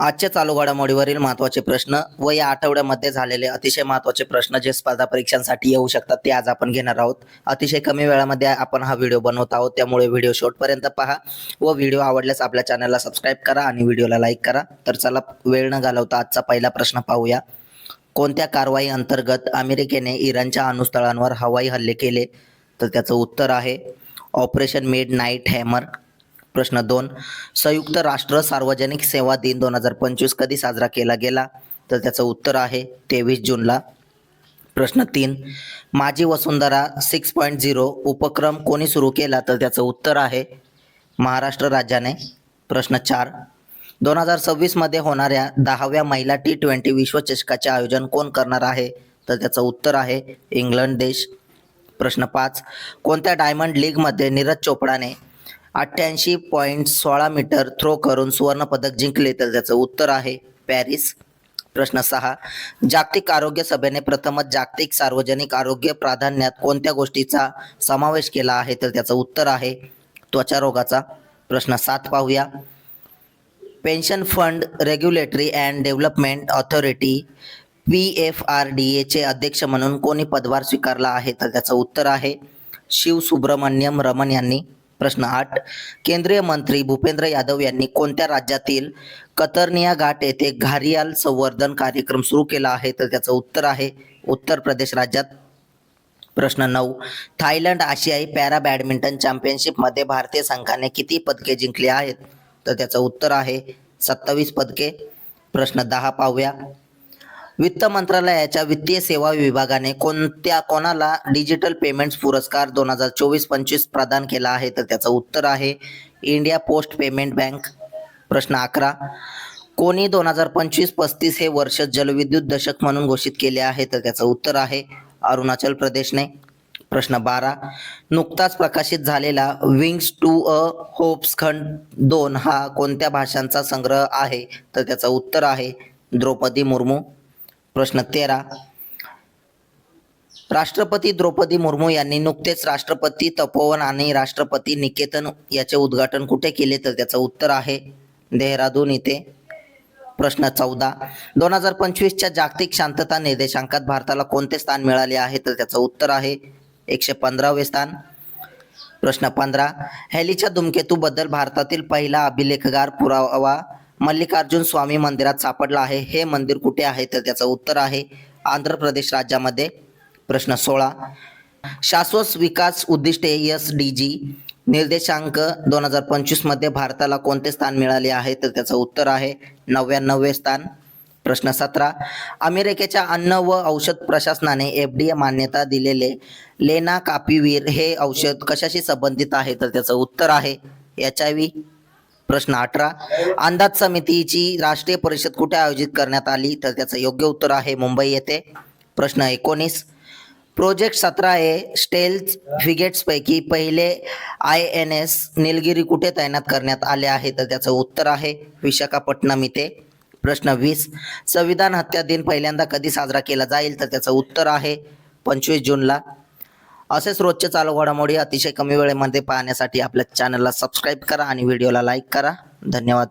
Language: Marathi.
आजच्या चालू घडामोडीवरील महत्त्वाचे प्रश्न व या आठवड्यामध्ये झालेले अतिशय महत्त्वाचे प्रश्न जे स्पर्धा परीक्षांसाठी येऊ शकतात ते आज आपण घेणार आहोत. अतिशय कमी वेळामध्ये आपण हा व्हिडिओ बनवत आहोत त्यामुळे व्हिडिओ शेवटपर्यंत पहा व व्हिडिओ आवडल्यास आपल्या चॅनलला सबस्क्राईब करा आणि व्हिडिओला लाईक करा. तर चला वेळ न घालवता आजचा पहिला प्रश्न पाहूया. कोणत्या कारवाई अंतर्गत अमेरिकेने इराणच्या अणुस्थळांवर हवाई हल्ले केले? तर त्याचं उत्तर आहे ऑपरेशन मेड नाईट हॅमर. प्रश्न दोन. संयुक्त राष्ट्र सार्वजनिक सेवा दिन दोन हजार पंचवीस कधी साजरा केला गेला? तर त्याचं उत्तर आहे तेवीस जूनला. प्रश्न तीन. माझी वसुंधरा सिक्स पॉईंट झिरो उपक्रम कोणी सुरू केला? तर त्याचं उत्तर आहे महाराष्ट्र राज्याने. प्रश्न चार. दोन हजार सव्वीसमध्ये होणाऱ्या दहाव्या महिला टी ट्वेंटी विश्वचषकाचे आयोजन कोण करणार आहे? तर त्याचं उत्तर आहे इंग्लंड देश. प्रश्न पाच. कोणत्या डायमंड लीगमध्ये नीरज चोपडाने अठ्ठ्याऐंशी पॉईंट सोळा मीटर थ्रो करून सुवर्णपदक जिंकले तर त्याचं उत्तर आहे पॅरिस. प्रश्न सहा. जागतिक आरोग्य सभेने प्रथमच जागतिक सार्वजनिक आरोग्य प्राधान्यात कोणत्या गोष्टीचा समावेश केला आहे तर त्याचं उत्तर आहे त्वचा रोगाचा प्रश्न सात पाहूया. Pension fund regulatory and development authority P F R D एचे अध्यक्ष म्हणून कोणी पदभार स्वीकारला आहे तर त्याचं उत्तर आहे शिव सुब्रमण्यम रमन यांनी. प्रश्न आठ. केंद्रीय मंत्री भूपेंद्र यादव यांनी कोणत्या राज्यातील कतरनिया घाट येथे घारियाल संवर्धन कार्यक्रम सुरू केला आहे? तर त्याचं उत्तर आहे उत्तर प्रदेश राज्यात. प्रश्न नऊ. थायलंड आशियाई पॅरा बॅडमिंटन चॅम्पियनशिपमध्ये भारतीय संघाने किती पदके जिंकली आहेत? तर त्याचं उत्तर आहे सत्तावीस पदके. प्रश्न दहा पाहूया. वित्त मंत्रालयाच्या वित्तीय सेवा विभागाने कोणत्या कोणाला डिजिटल पेमेंट्स पुरस्कार दोन हजार चोवीस पंचवीस प्रदान केला आहे? तर त्याचं उत्तर आहे इंडिया पोस्ट पेमेंट बँक प्रश्न अकरा. कोणी दोन हजार पंचवीस पस्तीस हे वर्ष जलविद्युत दशक म्हणून घोषित केले आहे? तर त्याचं उत्तर आहे अरुणाचल प्रदेशने. प्रश्न बारा. नुकताच प्रकाशित झालेला विंग्स टू अ होप्स खंड दोन हा कोणत्या भाषांचा संग्रह आहे? तर त्याचं उत्तर आहे द्रौपदी मुर्मू. प्रश्न तेरा. राष्ट्रपती द्रौपदी मुर्मू यांनी नुकतेच राष्ट्रपती तपोवन आणि राष्ट्रपती निकेतन याचे उद्घाटन कुठे केले तर त्याचं उत्तर आहे देहरादून इथे. प्रश्न चौदा. दोन हजार पंचवीसच्या जागतिक शांतता निर्देशांकात भारताला कोणते स्थान मिळाले आहे तर त्याचं उत्तर आहे एकशे पंधरावे स्थान. प्रश्न पंधरा. हॅलीच्या धुमकेतूबद्दल भारतातील पहिला अभिलेखगार पुरावा मल्लिकार्जुन स्वामी मंदिरात सापडला आहे. हे मंदिर कुठे आहे? तर त्याचं उत्तर आहे आंध्र प्रदेश राज्यामध्ये. प्रश्न सोळा. शाश्वत विकास उद्दिष्टे एस डी जी निर्देशांक दोन हजार पंचवीसमध्ये भारताला कोणते स्थान मिळाले आहे? तर त्याचं उत्तर आहे नव्याण्णवे स्थान. प्रश्न सतरा. अमेरिकेच्या अन्न व औषध प्रशासनाने एफ डी ए मान्यता दिलेले लेना कापिवीर हे औषध कशाशी संबंधित आहे? तर त्याचं उत्तर आहे एच आय व्ही. प्रश्न अठरा. अंदाज समितीची राष्ट्रीय परिषद कुठे आयोजित करण्यात आली? तर त्याचं योग्य उत्तर आहे मुंबई येथे. प्रश्न एकोणीस. प्रोजेक्ट सतरा हे स्टेल्स फ्रिगेट्सपैकी पहिले आय एन एस निलगिरी कुठे तैनात करण्यात आले आहे? तर त्याचं उत्तर आहे विशाखापट्टणम इथे. प्रश्न वीस. संविधान हत्या दिन पहिल्यांदा कधी साजरा केला जाईल? तर त्याचं उत्तर आहे पंचवीस जूनला. असेच रोजचे चालू घडामोडी अतिशय कमी वेळेमध्ये पाहण्यासाठी आपल्या चॅनलला सबस्क्राईब करा आणि व्हिडिओला लाईक करा. धन्यवाद.